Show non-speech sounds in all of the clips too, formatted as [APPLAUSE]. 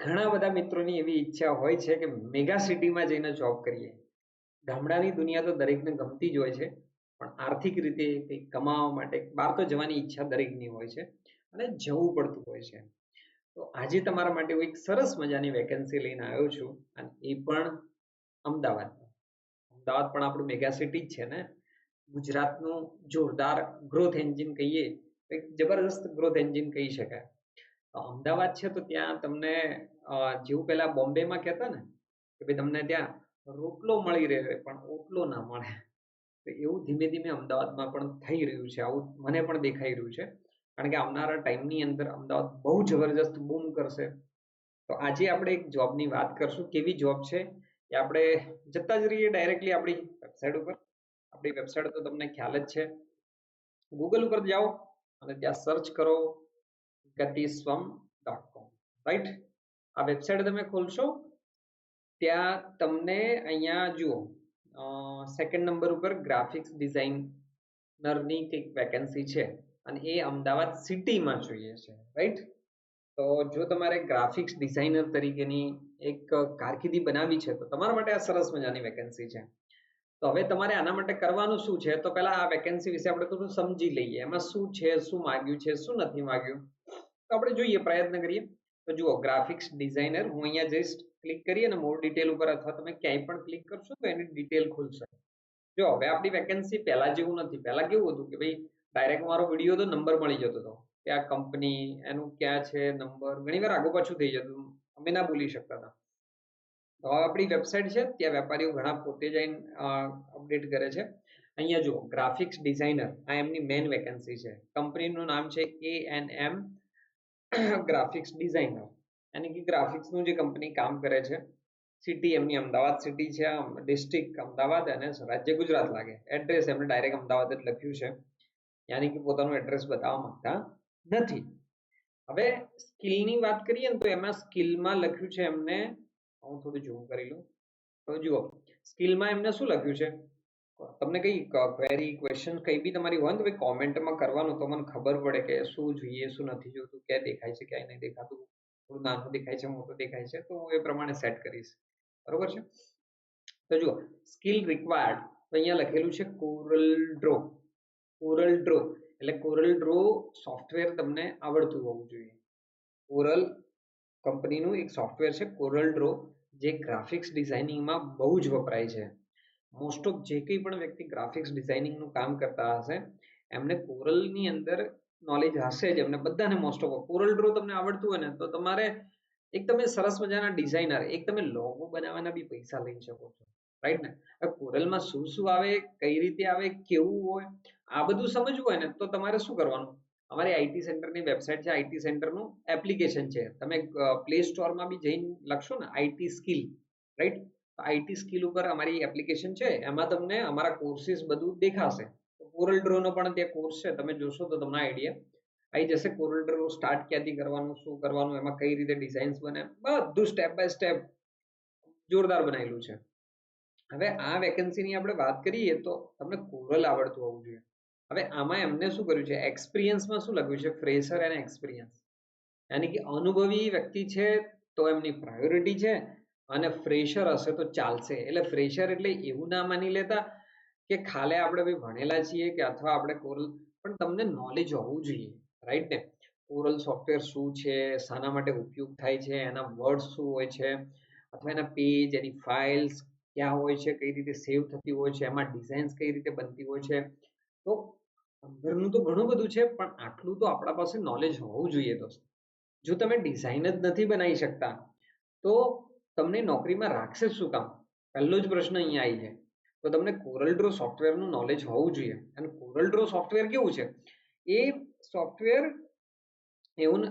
ઘણા બધા મિત્રોની એવી ઈચ્છા હોય છે કે મેગા સિટીમાં જઈને જોબ કરીએ. ગામડાની દુનિયા તો દરેકને ગમતી જ હોય છે, પણ આર્થિક રીતે કંઈક કમાવા માટે બહાર તો જવાની ઈચ્છા દરેકની હોય છે અને જવું પડતું હોય છે. તો આજે તમારા માટે હું એક સરસ મજાની વેકેન્સી લઈને આવ્યો છું અને એ પણ અમદાવાદમાં. અમદાવાદ પણ આપણું મેગા સિટી જ છે ને? ગુજરાતનું જોરદાર ગ્રોથ એન્જિન કહીએ એક જબરદસ્ત ગ્રોથ એન્જિન કહી શકાય. અમદાવાદ છે તો ત્યાં તમને જેવું પેલા બોમ્બેમાં કહેતા ને, કે ભાઈ તમને ત્યાં રોટલો મળી રહે, પણ ઓટલો ના મળે. તો એવું ધીમે ધીમે અમદાવાદમાં પણ થઈ રહ્યું છે, આવું મને પણ દેખાઈ રહ્યું છે. કારણ કે આવનારા ટાઈમની અંદર અમદાવાદ બહુ જબરજસ્ત બૂમ કરશે. તો આજે આપણે એક જોબની વાત કરશું, કેવી જોબ છે એ આપણે જતા જ રહીએ ડાયરેક્ટલી આપણી વેબસાઇટ ઉપર. આપણી વેબસાઇટ તો તમને ખ્યાલ જ છે. ગૂગલ ઉપર જાઓ અને ત્યાં સર્ચ કરો ગતિસ્વમ ડોટ રાઈટ આ વેબસાઇટ તમે ખોલશો, ત્યાં તમને અહીંયા જુઓ સેકન્ડ નંબર ઉપર ગ્રાફિક્સ ડિઝાઇનરની કંઈક વેકેન્સી છે અને એ અમદાવાદ સિટીમાં જોઈએ છે. રાઈટ તો જો તમારે ગ્રાફિક્સ ડિઝાઇનર તરીકેની એક કારકિર્દી બનાવી છે, તો તમારા માટે આ સરસ મજાની વેકેન્સી છે. તો હવે તમારે આના માટે કરવાનું શું છે? તો પહેલા આ વેકેન્સી વિશે આપણે થોડું સમજી લઈએ. એમાં શું છે, શું માગ્યું છે, શું નથી માગ્યું? તો આપણે જોઈએ, પ્રયત્ન કરીએ. તો જુઓ ગ્રાફિક્સ ડિઝાઇનર હું અહીંયા જસ્ટ ક્લિક કરીએ અને મોર ડિટેલ ઉપર અથવા તમે ક્યાંય પણ ક્લિક કરશો તો એની ડિટેલ ખુલશે. જો, હવે આપણી વેકેન્સી પહેલા જેવું નથી. પહેલા કેવું હતું કે ભાઈ ડાયરેક્ટ મારો વીડિયો તો નંબર મળી જતો હતો. કે આ કંપની એનું ક્યાં છે નંબર ઘણી વાર આગુ પાછું થઈ જતું. અમે ના બોલી શકતા હતા. તો આપણી વેબસાઇટ છે, ત્યાં વેપારીઓ ઘણા પોતે જઈને અપડેટ કરે છે. અહીંયા જુઓ ગ્રાફિક્સ ડિઝાઇનર આ એમની મેન વેકેન્સી છે. કંપનીનું નામ છે A N M [COUGHS] graphics designer યાની કે ગ્રાફિક્સનું જે કંપની કામ કરે છે સિટી એમની અમદાવાદ સિટી છે ડિસ્ટ્રિક્ટ અમદાવાદ અને રાજ્ય ગુજરાત લાગે. એડ્રેસ એમને ડાયરેક્ટ અમદાવાદ જ લખ્યું છે. યાની કે પોતાનું એડ્રેસ બતાવવા માંગતા નથી. હવે સ્કિલની વાત કરીએ ને તો એમાં સ્કિલમાં લખ્યું છે એમને, હું થોડું ઝૂમ કરી લઉં. તો જુઓ સ્કિલમાં એમને શું લખ્યું છે? તમને કઈ ક્વેરી ક્વેશ્ચન કઈ બી તમારી હોય ને તો કોમેન્ટમાં કરવાનું, તો મને ખબર પડે કે શું જોઈએ, શું નથી જોતું, ક્યાં દેખાય છે, ક્યાંય નહીં દેખાતું, થોડું નાનું દેખાય છે, મોટું દેખાય છે, તો હું એ પ્રમાણે સેટ કરીશ. બરોબર છે? તો જુઓ સ્કિલ રિક્વાયર્ડ તો અહીંયા લખેલું છે કોરલ ડ્રો કોરલ ડ્રો એટલે કોરલ ડ્રો સોફ્ટવેર તમને આવડતું હોવું જોઈએ. કોરલ કંપનીનું એક સોફ્ટવેર છે કોરલ ડ્રો જે ગ્રાફિક્સ ડિઝાઇનિંગમાં બહુ જ વપરાય છે. મોસ્ટ ઓફ જે કંઈ પણ વ્યક્તિ ગ્રાફિક્સ ડિઝાઇનિંગનું કામ કરતા હશે, એમને કોરલની અંદર નોલેજ હશે જ એમને બધાને મોસ્ટ ઓફ કોરલ ડ્રો તમને આવડતું હોય ને, તો તમારે એક તમે સરસ મજાના ડિઝાઇનર એક તમે લોગો બનાવવાના બી પૈસા લઈ શકો છો. રાઈટ ને? કોરલમાં શું શું આવે, કઈ રીતે આવે, કેવું હોય, આ બધું સમજવું હોય ને, તો તમારે શું કરવાનું? અમારી આઈટી સેન્ટરની વેબસાઇટ છે આઈટી સેન્ટરનું એપ્લિકેશન છે. તમે પ્લે સ્ટોરમાં બી જઈને લખશો ને IT skill right IT skill ઉપર અમારી એપ્લિકેશન છે, એમાં તમને અમારા કોર્સિસ બધું દેખાશે. કોરલ ડ્રોનો પણ ત્યાં કોર્સ છે, તમે જોશો તો તમને આઈડિયા આવી જશે. કોરલ ડ્રો સ્ટાર્ટ ક્યાંથી કરવાનું, શું કરવાનું, એમાં કઈ રીતે ડિઝાઇન્સ બને, બધું સ્ટેપ બાય સ્ટેપ જોરદાર બનાવેલું છે. હવે આ વેકેન્સીની આપણે વાત કરીએ તો તમને કોરલ આવડતું હોવું જોઈએ. હવે આમાં એમને શું કર્યું છે એક્સપિરિયન્સમાં શું લખ્યું છે ફ્રેશર એન્ડ એક્સપિરિયન્સ યાની કે અનુભવી વ્યક્તિ છે તો એમની પ્રાયોરિટી છે અને ફ્રેશર હશે તો ચાલશે. એટલે ફ્રેશર એટલે એવું ના માની લેતા કે ખાલે આપણે ભાઈ ભણેલા છીએ કે અથવા આપણે કોરલ, પણ તમને નોલેજ હોવું જોઈએ રાઈટ ને? કોરલ સોફ્ટવેર શું છે, શાના માટે ઉપયોગ થાય છે, એના વર્ડ શું હોય છે, અથવા એના પેજ એની ફાઇલ્સ ક્યાં હોય છે, કઈ રીતે સેવ થતી હોય છે, એમાં ડિઝાઇન્સ કઈ રીતે બનતી હોય છે? તો અંદરનું તો ઘણું બધું છે, પણ આટલું તો આપણા પાસે નોલેજ હોવું જોઈએ દોસ્ત. જો તમે ડિઝાઇન જ નથી બનાવી શકતા, તો તમને નોકરીમાં રાખશે શું કામ? પહેલો જ પ્રશ્ન અહીંયા આવી જાય. તો તમને કોરલ ડ્રો સોફ્ટવેરનું નોલેજ હોવું જોઈએ. અને કોરલ ડ્રો સોફ્ટવેર કેવું છે? એ સોફ્ટવેર એવું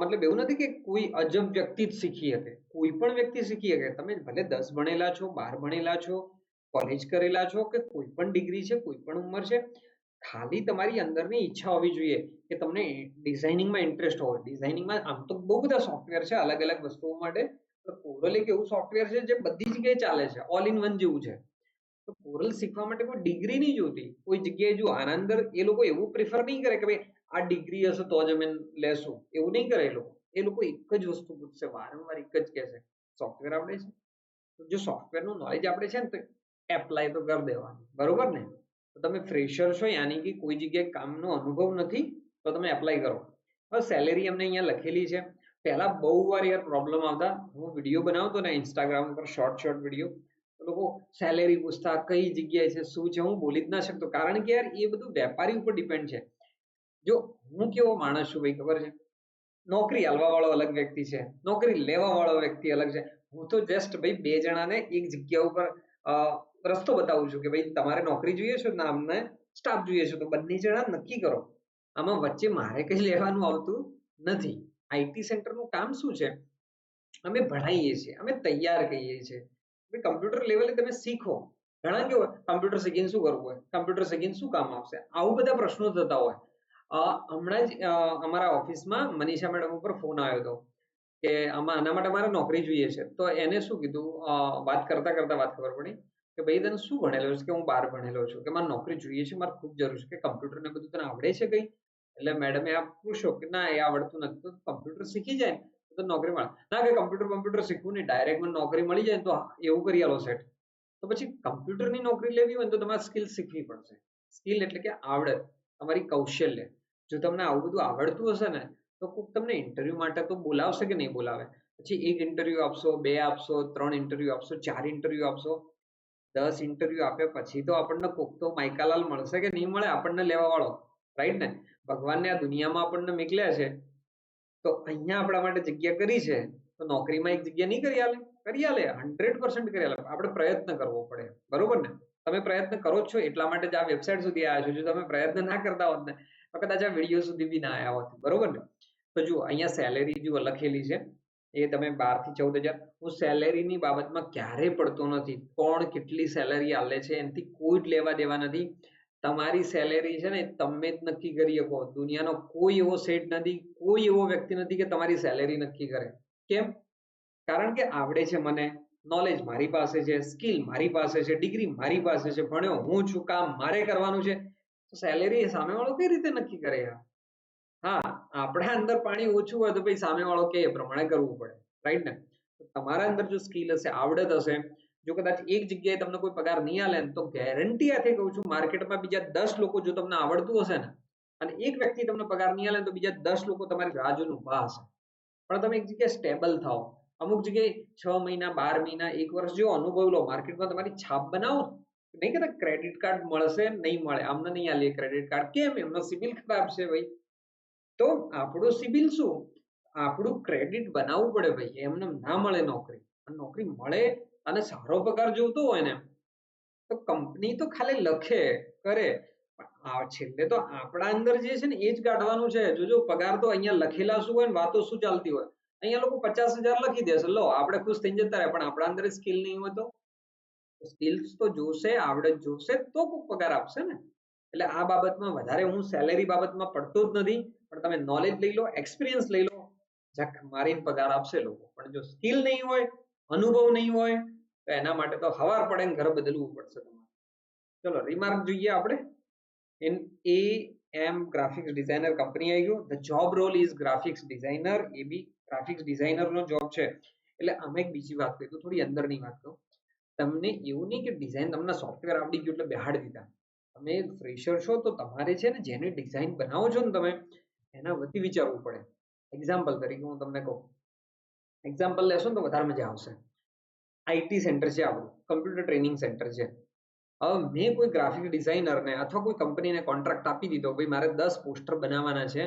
મતલબ એવું નથી કે કોઈ અજબ વ્યક્તિ જ શીખી શકે. કોઈ પણ વ્યક્તિ શીખી શકે. તમે ભલે દસ ભણેલા છો, બાર ભણેલા છો કોલેજ કરેલા છો કે કોઈ પણ ડિગ્રી છે, કોઈ પણ ઉંમર છે, ખાલી તમારી અંદરની ઈચ્છા હોવી જોઈએ કે તમને ડિઝાઇનિંગમાં ઇન્ટરેસ્ટ હોય ડિઝાઇનિંગમાં આમ તો બહુ બધા સોફ્ટવેર છે અલગ અલગ વસ્તુઓ માટે. કોરલ એક એવું સોફ્ટવેર છે જે બધી જગ્યાએ ચાલે છે ઓલ ઇન વન જેવું છે. તો કોરલ શીખવા માટે કોઈ ડિગ્રી નહીં જોતી. કોઈ જગ્યાએ જો આના અંદર એ લોકો એવું પ્રિફર નહીં કરે કે ભાઈ, આ ડિગ્રી હશે તો જ અમે લેશું. એવું નહીં કરે એ લોકો. એ લોકો એક જ વસ્તુ પૂછશે, વારંવાર એક જ કહેશે સોફ્ટવેર આવડે છે? તો જો સોફ્ટવેરનું નોલેજ આપણે છે ને તો એપ્લાય તો કરી દેવાનું. બરોબર ને? તો તમે ફ્રેશર છો, યાની કે કોઈ જગ્યાએ કામનો અનુભવ નથી, તો તમે એપ્લાય કરો. હવે સેલેરી અમને અહીંયા લખેલી છે. પહેલા બહુ વાર યાર પ્રોબ્લેમ આવતા. હું વીડિયો બનાવતો ને ઇન્સ્ટાગ્રામ ઉપર શોર્ટ શોર્ટ વીડિયો લોકો સેલેરી પૂછતા, કઈ જગ્યાએ છે? શું છે? હું બોલી જ ના શકતો. કારણ કે યાર, એ બધું વેપારી ઉપર ડિપેન્ડ છે. જો હું કેવો માણસ છું ભાઈ, ખબર છે? નોકરી હાલવા વાળો અલગ વ્યક્તિ છે. નોકરી લેવા વાળો વ્યક્તિ અલગ છે. હું તો જસ્ટ ભાઈ બે જણાને એક જગ્યા ઉપર રસ્તો બતાવું છું કે ભાઈ, તમારે નોકરી જોઈએ છે? ના અમને સ્ટાફ જોઈએ છે. તો બંને જણા નક્કી કરો. આમાં વચ્ચે મારે કઈ લેવાનું આવતું નથી. આઈટી સેન્ટરનું કામ શું છે? અમે ભણાવીએ છીએ, અમે તૈયાર કહીએ છીએ. કમ્પ્યુટર લેવલે તમે શીખો. ઘણા કેવું, કમ્પ્યુટર શીખીને શું કરવું હોય? કમ્પ્યુટર શીખીને શું કામ આવશે? આવું બધા પ્રશ્નો થતા હોય. હમણાં જ અમારા ઓફિસમાં મનીષા મેડમ ઉપર ફોન આવ્યો હતો કે આમાં આના માટે મારે નોકરી જોઈએ છે. તો એને શું કીધું? વાત કરતા કરતા વાત ખબર પડી કે, ભાઈ, તને શું ભણેલો છે? કે હું બાર ભણેલો છું? કે મારે નોકરી જોઈએ છે? મારે ખૂબ જરૂર છે. કે કમ્પ્યુટર ને બધું તને આવડે છે કઈ? એટલે મેડમે આપ પૂછો કે ના, એ આવડતું નથી. તો કમ્પ્યુટર શીખી જાય તો નોકરી મળે. ના કે કમ્પ્યુટર કમ્પ્યુટર શીખવું નહીં. ડાયરેક્ટ મને નોકરી મળી જાય તો એવું કરી આલો સેટ તો પછી કમ્પ્યુટરની નોકરી લેવી હોય તો તમારે સ્કિલ શીખવી પડશે. સ્કિલ એટલે કે આવડત. તમારી કૌશલ્ય. જો તમને આવું બધું આવડતું હશે ને, તો કોઈક તમને ઇન્ટરવ્યુ માટે તો બોલાવશે કે નહીં બોલાવે? પછી એક ઇન્ટરવ્યુ આપશો, બે આપશો, ત્રણ ઇન્ટરવ્યુ આપશો, ચાર ઇન્ટરવ્યુ આપશો. દસ ઇન્ટરવ્યુ આપ્યા પછી તો આપણને કોક તો માઇકાલાલ મળશે કે નહીં મળે? આપણને લેવા વાળો રાઈટ ને? ભગવાનને આ દુનિયામાં આપણને મોકલ્યા છે. તો અહીંયા આપણા માટે જગ્યા કરી છે. તો નોકરીમાં એક જગ્યા નહીં કરી આલે? કરી આલે. હંડ્રેડ પર્સન્ટ કરી આલે. આપણે પ્રયત્ન કરવો પડે. બરોબર ને? તમે પ્રયત્ન કરો છો. એટલા માટે જ આ વેબસાઇટ સુધી આવ્યા છો. જો તમે પ્રયત્ન ના કરતા હોત ને, તો કદાચ આ વીડિયો સુધી બી ના આવ્યા હોત. બરોબર ને? તો જુઓ, અહીંયા સેલેરી જુઓ, લખેલી છે. એ તમે બારથી ચૌદ હજાર. હું સેલેરીની બાબતમાં ક્યારેય પડતો નથી. કોણ કેટલી સેલેરી આલે છે? એનાથી કોઈ જ લેવા દેવા નથી. તમારી સેલેરી છે ને, તમે જ નક્કી કરી શકો. દુનિયાનો કોઈ એવો સેટ નથી, કોઈ એવો વ્યક્તિ નથી કે તમારી સેલેરી નક્કી કરે. કેમ? કારણ કે આવડે છે મને. નોલેજ મારી પાસે છે સ્કિલ મારી પાસે છે ડિગ્રી મારી પાસે છે. ભણ્યો હું છું, કામ મારે કરવાનું છે. તો સેલેરી સામેવાળો કઈ રીતે નક્કી કરે હા, આપણા અંદર પાણી ઓછું હોય તો ભાઈ સામેવાળો કે એ પ્રમાણે કરવું પડે. રાઈટ ને? તમારા અંદર જો સ્કિલ હશે, આવડત હશે જો કદાચ એક જગ્યાએ તમને કોઈ પગાર નહીં આલે તો ગેરંટી આથી કહું છું માર્કેટમાં બીજા દસ લોકો જો તમને આવડતું હશે ને અને એક વ્યક્તિ તમને પગાર નહીં આલે તો બીજા દસ લોકો તમારી રાહ જોઈને ઊભા હશે. પણ તમે એક જગ્યાએ સ્ટેબલ થાઓ. અમુક જગ્યાએ છ મહિના, બાર મહિના, એક વર્ષ જેવો અનુભવ લો. માર્કેટમાં તમારી છાપ બનાવો. નહીં કહેતા ક્રેડિટ કાર્ડ મળશે, નહીં મળે. અમને નહીં આલે ક્રેડિટ કાર્ડ કેમ? એમનો સિબિલ ખરાબ છે ભાઈ. તો આપણું સિબિલ શું? આપણું ક્રેડિટ બનાવવું પડે ભાઈ. એમને ના મળે નોકરી. નોકરી મળે અને સારો પગાર જોતો હોય ને, તો કંપની તો ખાલી લખે, કરે. છેલ્લે તો આપણા અંદર જે છે ને, એ જ કાઢવાનું છે. જોજો પગાર તો અહીંયા લખેલા શું હોય ને, વાતો શું ચાલતી હોય? અહીંયા લોકો પચાસ હજાર લખી દેશે લો, આપણે ખુશ થઈ જતા રહે પણ આપણા અંદર સ્કિલ નહીં હોય તો? સ્કિલ્સ તો જોશે, આવડત જોશે, તો પગાર આપશે ને. એટલે આ બાબતમાં વધારે હું સેલેરી બાબતમાં પડતો જ નથી, પણ તમે નોલેજ લઈ લો એક્સપિરિયન્સ લઈ લો. જક મારીને પગાર આપશે લોકો. પણ જો સ્કિલ નહીં હોય, અનુભવ નહીં હોય તો એના માટે તો હવાર પડે ને ઘર બદલવું પડશે તમારે. ચલો રિમાર્ક જોઈએ આપણે. In A M graphics designer company આવી ગયું. The job role is graphics designer એ બી ગ્રાફિક્સ ડિઝાઇનર નો જોબ છે. એટલે અમે એક બીજી વાત કહી તો થોડી અંદરની વાત કહું. તમને એવું નહીં કે ડિઝાઇન તમને સોફ્ટવેર આવડી ગયું એટલે બેહાડી દીધા. તમે ફ્રેશર છો તો તમારે છે ને જેની ડિઝાઇન બનાવો છો ને તમે, એના વધી વિચારવું પડે. એક્ઝામ્પલ તરીકે હું તમને કહું. એક્ઝામ્પલ લેશો ને તો વધારે મજા આવશે. આઈટી સેન્ટર છે આપણું, કમ્પ્યુટર ટ્રેનિંગ સેન્ટર છે. હવે મેં કોઈ ગ્રાફિક ડિઝાઇનરને અથવા કોઈ કંપનીને કોન્ટ્રાક્ટ આપી દીધો, ભાઈ મારે દસ પોસ્ટર બનાવવાના છે,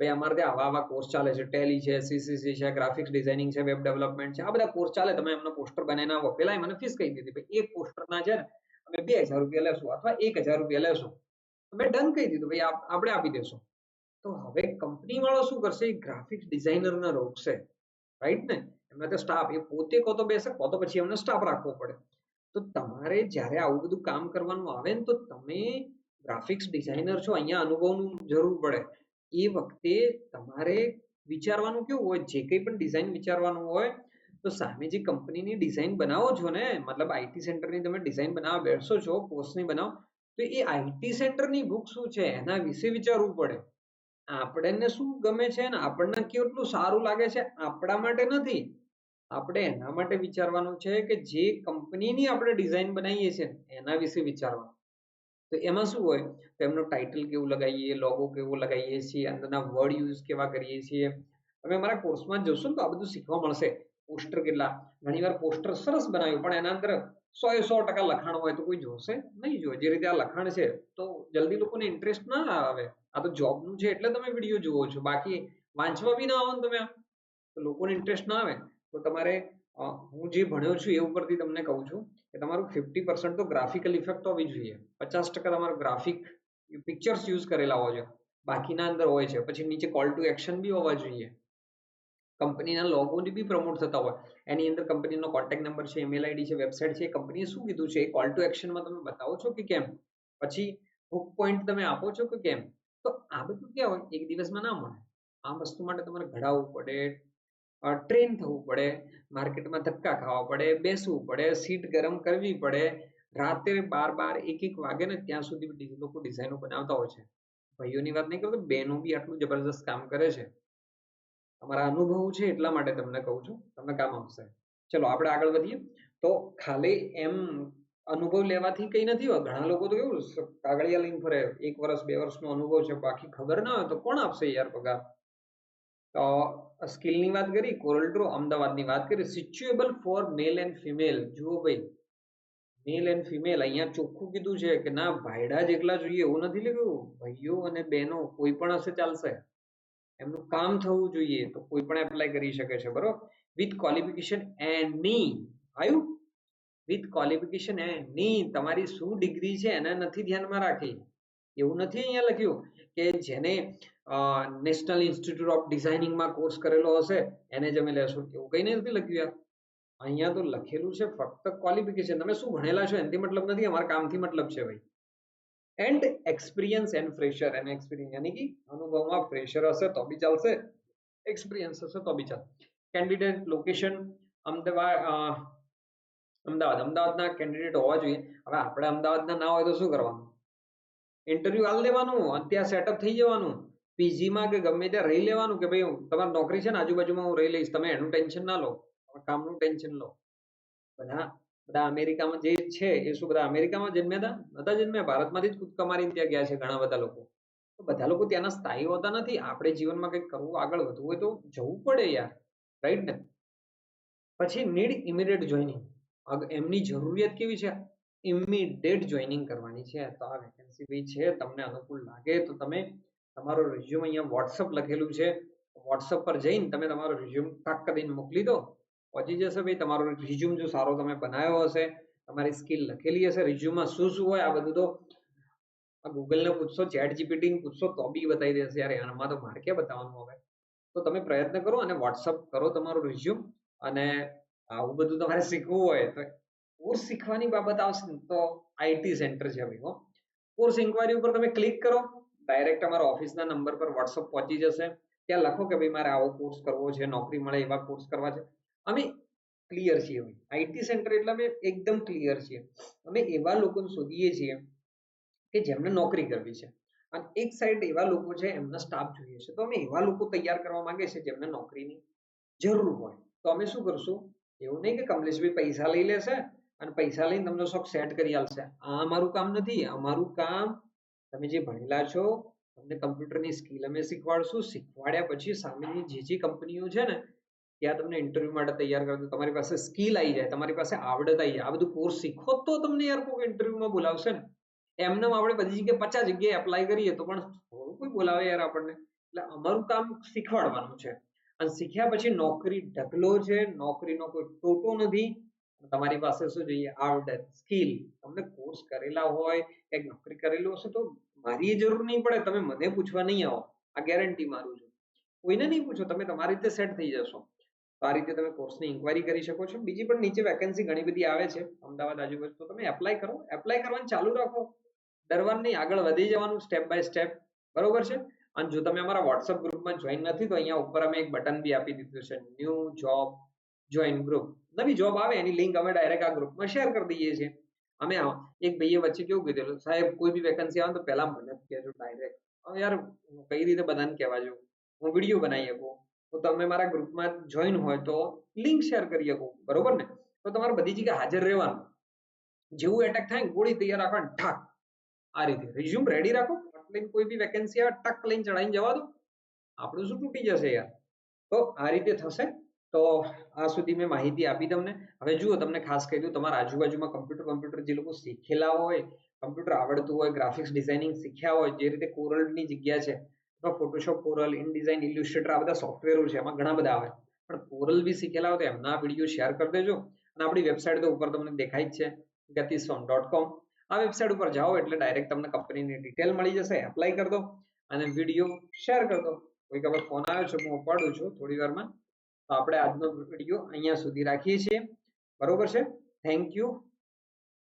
ભાઈ અમારે ત્યાં આવા આવા કોર્સ ચાલે છે, ટેલી છે, સીસીસી છે, ગ્રાફિક્સ ડિઝાઇનિંગ છે, વેબ ડેવલપમેન્ટ છે, આ બધા કોર્સ ચાલે, તમે એમનો પોસ્ટર બનાવીને આવો. પેલા મને ફીસ કહી દીધી, ભાઈ એક પોસ્ટરના છે ને, અમે બે હજાર રૂપિયા લેશું અથવા એક હજાર રૂપિયા લેશું. મેં ડન કહી દીધું, ભાઈ આપણે આપી દેશું. તો હવે કંપની વાળો શું કરશે? ગ્રાફિક્સ ડિઝાઇનરને રોકશે. રાઈટ ને? એમાં તો સ્ટાફ એ પોતે કહો તો બેસે, કહો તો પછી એમને સ્ટાફ રાખવો પડે. તો તમારે જ્યારે આવું બધું કામ કરવાનું આવે ને તો તમે ગ્રાફિક્સ ડિઝાઇનર છો, અહીંયા અનુભવનું જરૂર પડે. એ વખતે તમારે વિચારવાનું કેવું હોય? જે કંઈ પણ ડિઝાઇન વિચારવાનું હોય, તો સામે જે કંપનીની ડિઝાઇન બનાવો છો ને, મતલબ આઈટી સેન્ટરની તમે ડિઝાઇન બનાવવા બેસો છો કોર્સની બનાવો, તો એ આઈટી સેન્ટરની બુક શું છે? એના વિશે વિચારવું પડે. આપણને શું ગમે છે ને? આપણને કેટલું સારું લાગે છે? આપણા માટે નથી. આપણે એના માટે વિચારવાનું છે કે જે કંપનીની આપણે ડિઝાઇન બનાવીએ છીએ એના વિશે વિચારવાનું. તો એમાં શું હોય? તો એમનું ટાઇટલ કેવું લગાવીએ લોગો કેવો લગાવીએ છીએ અંદરના વર્ડ યુઝ કેવા કરીએ છીએ. તમે અમારા કોર્સમાં જોશો ને તો આ બધું શીખવા મળશે. પોસ્ટર કેટલા? ઘણીવાર પોસ્ટર સરસ બનાવ્યું, પણ એના અંદર સો એ સો ટકા લખાણ હોય તો કોઈ જોશે નહીં જોવે. જે રીતે આ લખાણ છે, તો જલ્દી લોકોને ઇન્ટરેસ્ટ ના આવે. આ તો જોબનું છે એટલે તમે વીડિયો જુઓ છો. બાકી વાંચવા બી ના આવો ને તમે તો લોકોને ઇન્ટરેસ્ટ ના આવે. તો તમારે હું જે ભણ્યો છું એ ઉપરથી તમને કહું છું કે તમારું ફિફ્ટી પર્સન્ટ તો ગ્રાફિકલ ઇફેક્ટ હોવી જોઈએ. પચાસ ટકા તમારું ગ્રાફિક પિક્ચર્સ યુઝ કરેલા હોય છે બાકીના અંદર હોય છે. પછી નીચે કોલ ટુ એક્શન બી હોવા જોઈએ. કંપનીના લોગોની બી પ્રમોટ થતા હોય. એની અંદર કંપનીનો કોન્ટેક્ટ નંબર છે ઈમેલ આઈડી છે વેબસાઇટ છે કંપનીએ શું કીધું છે એ કોલ ટુ એક્શનમાં તમે બતાવો છો કે કેમ? પછી હુક પોઈન્ટ તમે આપો છો કે કેમ? તો આ બધું ક્યાં હોય? એક દિવસમાં ના મળે. આ વસ્તુ માટે તમારે ઘડાવવું પડે ટ્રેન થવું પડે, માર્કેટમાં ધક્કા ખાવા પડે, બેસવું પડે, સીટ ગરમ કરવી પડે. રાત્રે બાર બાર એક એક વાગે ને ત્યાં સુધી લોકો ડિઝાઇનો બનાવતા હોય છે. ભાઈઓની વાત નહીં કરતો બહેનો બી આટલું જબરદસ્ત કામ કરે છે. અમારા અનુભવ છે એટલા માટે તમને કહું છું, તમને કામ આવશે. ચલો, આપણે આગળ વધીએ. તો ખાલી એમ અનુભવ લેવાથી કંઈ નથી હોય. ઘણા લોકો તો કેવું, કાગળિયા લઈને ફરે. એક વર્ષ, બે વર્ષનો અનુભવ છે. બાકી ખબર ના હોય તો કોણ આપશે યાર પગાર? તો સ્કિલની વાત કરી, કોરલ ડ્રો અમદાવાદની વાત કરી suitable for male and female જુઓ ભાઈ મેલ એન્ડ ફિમેલ અહીંયા ચોખ્ખું કીધું છે કે ના, ભાઈડા જેટલા જોઈએ એવું નથી લખ્યું. ભાઈઓ અને બહેનો કોઈ પણ હશે ચાલશે. એમનું કામ થવું જોઈએ તો કોઈ પણ એપ્લાય કરી શકે છે, બરોબર? વિથ ક્વોલિફિકેશન એની આવ્યું વિથ ક્વોલિફિકેશન એની તમારી શું ડિગ્રી છે એને નથી ધ્યાનમાં રાખી એવું નથી અહીંયા લખ્યું કે જેને નેશનલ ઇન્સ્ટિટ્યૂટ ઓફ ડિઝાઇનિંગમાં કોર્સ કરેલો હશે, એને જ અમે લેશું. એવું કંઈ નથી લખ્યું યાર. અહીંયા તો લખેલું છે ફક્ત ક્વોલિફિકેશન તમે શું ભણેલા છો? એનાથી મતલબ નથી? અમારા કામથી મતલબ છે ભાઈ. And experience and fresher and experience યાની કે અનુભવમાં ફ્રેશર હશે તો બી ચાલશે એક્સપિરિયન્સ હશે તો બી ચાલે કેન્ડિડેટ લોકેશન અમદાવાદ અમદાવાદ. અમદાવાદના કેન્ડિડેટ હોવા જોઈએ. હવે આપણે અમદાવાદના ના હોય તો શું કરવાનું? ઇન્ટરવ્યુ હાલ લેવાનું, અત્યારે સેટઅપ થઈ જવાનું. પીજીમાં કે ગમે ત્યાં રહી લેવાનું કે ભાઈ તમારી નોકરી છે ને, આજુબાજુમાં હું રહી લઈશ, તમે એનું ટેન્શન ના લો. કામનું ટેન્શન લો. બધા બધા અમેરિકામાં જે છે, એ શું બધા અમેરિકામાં જન્મ્યા હતા નતા જન્મ્યા, ભારતમાંથી જ કૂદકા મારીને ત્યાં ગયા છે ઘણા બધા લોકો. તો બધા લોકો ત્યાંના સ્થાયી હોતા નથી. આપણે જીવનમાં કંઈક કરવું, આગળ વધવું હોય તો જવું પડે યાર. રાઈટ ને? પછી નીડ ઇમિડિયેટ જોઈનિંગ એમની જરૂરિયાત કેવી છે? ઇમિડિયેટ જોઈનિંગ કરવાની છે, તો આ વેકેન્સી બી છે, તમને અનુકૂળ લાગે તો તમે તમારો રિઝ્યુમ અહીંયા વોટ્સઅપ લખેલું છે. વોટ્સઅપ પર જઈને તમે તમારો રિઝ્યુમ ટાક કરીને મોકલી દો. પહોંચી જશે ભાઈ, તમારો રિઝ્યુમ જો સારો તમે બનાવ્યો હશે, તમારી સ્કિલ લખેલી હશે રિઝ્યુમમાં શું શું હોય આ બધું તો આ ગૂગલને પૂછશો ચેટ જીપીટીને પૂછશો, તો બી બતાવી દેશે યાર આમાં તો મારે ક્યાં બતાવવાનું હવે? તો તમે પ્રયત્ન કરો અને વોટ્સઅપ કરો તમારું રિઝ્યુમ અને આવું બધું તમારે શીખવું હોય તો કોર્સ શીખવાની બાબત આવશે ને, તો આઈટી સેન્ટર છે ભાઈઓ કોર્સ ઇન્કવાયરી ઉપર તમે ક્લિક કરો ડાયરેક્ટ અમારા ઓફિસના નંબર પર વોટ્સઅપ પહોંચી જશે. ત્યાં લખો કે ભાઈ, મારે આવો કોર્સ કરવો છે, નોકરી મળે એવા કોર્સ કરવા છે. અમે ક્લિયર છીએ ભાઈ આઈટી સેન્ટર એટલે અમે એકદમ ક્લિયર છીએ. અમે એવા લોકોને શોધીએ છીએ કે જેમને નોકરી કરવી છે. અને એક સાઈડ એવા લોકો છે, એમના સ્ટાફ જોઈએ છે. તો અમે એવા લોકો તૈયાર કરવા માંગે છે જેમને નોકરીની જરૂર હોય. તો અમે શું કરશું? એવું નહીં કે કમલેશભાઈ પૈસા લઈ લેશે અને પૈસા લઈને તમને શોખ સેટ કરી આલશે. આ અમારું કામ નથી. અમારું કામ તમે જે ભણેલા છો, તમને કમ્પ્યુટરની સ્કિલ અમે શીખવાડશું. શીખવાડ્યા પછી સામેની જે જે કંપનીઓ છે ને, ત્યાં તમને ઇન્ટરવ્યુ માટે તૈયાર કરી દો તમારી પાસે સ્કિલ આવી જાય, તમારી પાસે આવડત આવી જાય. આ બધું કોર્સ શીખો તો તમને યાર કોઈ ઇન્ટરવ્યુમાં બોલાવશે ને. એમને આપણે બધી જગ્યાએ પચાસ જગ્યાએ એપ્લાય કરીએ તો પણ થોડું કોઈ બોલાવે યાર આપણને. એટલે અમારું કામ શીખવાડવાનું છે. અને શીખ્યા પછી નોકરી ઢગલો છે. નોકરીનો કોઈ ટોટો નથી. તમારી પાસે શું જોઈએ આવડત સ્કિલ તમને કોર્સ કરેલા હોય કંઈક નોકરી કરેલું હશે તો મારી જરૂર નહીં પડે. તમે મને પૂછવા નહીં આવો. આ ગેરંટી મારું છું. કોઈને નહીં પૂછો. તમે તમારી રીતે સેટ થઈ જશો. તો આ રીતે તમે કોર્સની ઇન્ક્વાયરી કરી શકો છો. બીજી પણ નીચે વેકેન્સી ઘણી બધી આવે છે. અમદાવાદ આજુબાજુ તો તમે એપ્લાય કરો. એપ્લાય કરવાનું ચાલુ રાખો. ડરવાનું નહીં આગળ વધી જવાનું સ્ટેપ બાય સ્ટેપ બરોબર છે? અને જો તમે અમારા વોટ્સઅપ ગ્રુપમાં જોઈન નથી, તો અહીંયા ઉપર અમે એક બટન બી આપી દીધું છે. ન્યૂ જોબ જોઈન ગ્રુપ નવી જોબ આવે, એની લિંક અમે ડાયરેક્ટ આ ગ્રુપમાં શેર કરી દઈએ છીએ. અમે એક ભાઈએ વચ્ચે કેવું કીધેલું, સાહેબ, કોઈ બી વેકન્સી આવે તો પહેલા મને કહેજો ડાયરેક્ટ હવે યાર, કઈ રીતે બધાને કહેવા જો હું વીડિયો બનાવી શકું? તો તમે મારા ગ્રુપમાં જોઈન હોય તો લિંક શેર કરી શકો. બરોબર ને? તો તમારે બધી જગ્યાએ હાજર રહેવાનું. જેવું એટેક થાય ગોળી તૈયાર રાખવાની ઠાક આ રીતે. રિઝ્યુમ રેડી રાખો. લઈને કોઈ બી વેકેન્સી આવે, ટક લઈને ચડાવીને જવા દો. આપણું શું તૂટી જશે યાર? તો આ રીતે થશે. તો આ સુધી મેં માહિતી આપી તમને. હવે જુઓ, તમને ખાસ કહી દઉં, તમારા આજુબાજુમાં કમ્પ્યુટર કમ્પ્યુટર જે લોકો શીખેલા હોય કમ્પ્યુટર આવડતું હોય ગ્રાફિક્સ ડિઝાઇનિંગ શીખ્યા હોય, જે રીતે કોરલની જગ્યા છે, અથવા Photoshop Corel InDesign Illustrator આ બધા સોફ્ટવેરો છે, એમાં ઘણા બધા આવે. પણ કોરલ બી શીખેલા હોય તો એમના વીડિયો શેર કરી દેજો. અને આપણી વેબસાઇટ તો ઉપર તમને દેખાય જ છે ગતિસોમ ડોટ કોમ આ વેબસાઇટ ઉપર જાઓ એટલે ડાયરેક્ટ તમને કંપનીની ડિટેલ મળી જશે એપ્લાય કરી દો અને વીડિયો શેર કરી દો. કોઈ ખબર ફોન આવ્યો છે, હું ઉપાડું છું, થોડી વારમાં. તો આપણે આજનો વીડિયો અહીંયા સુધી રાખીએ છીએ. બરોબર છે? Thank you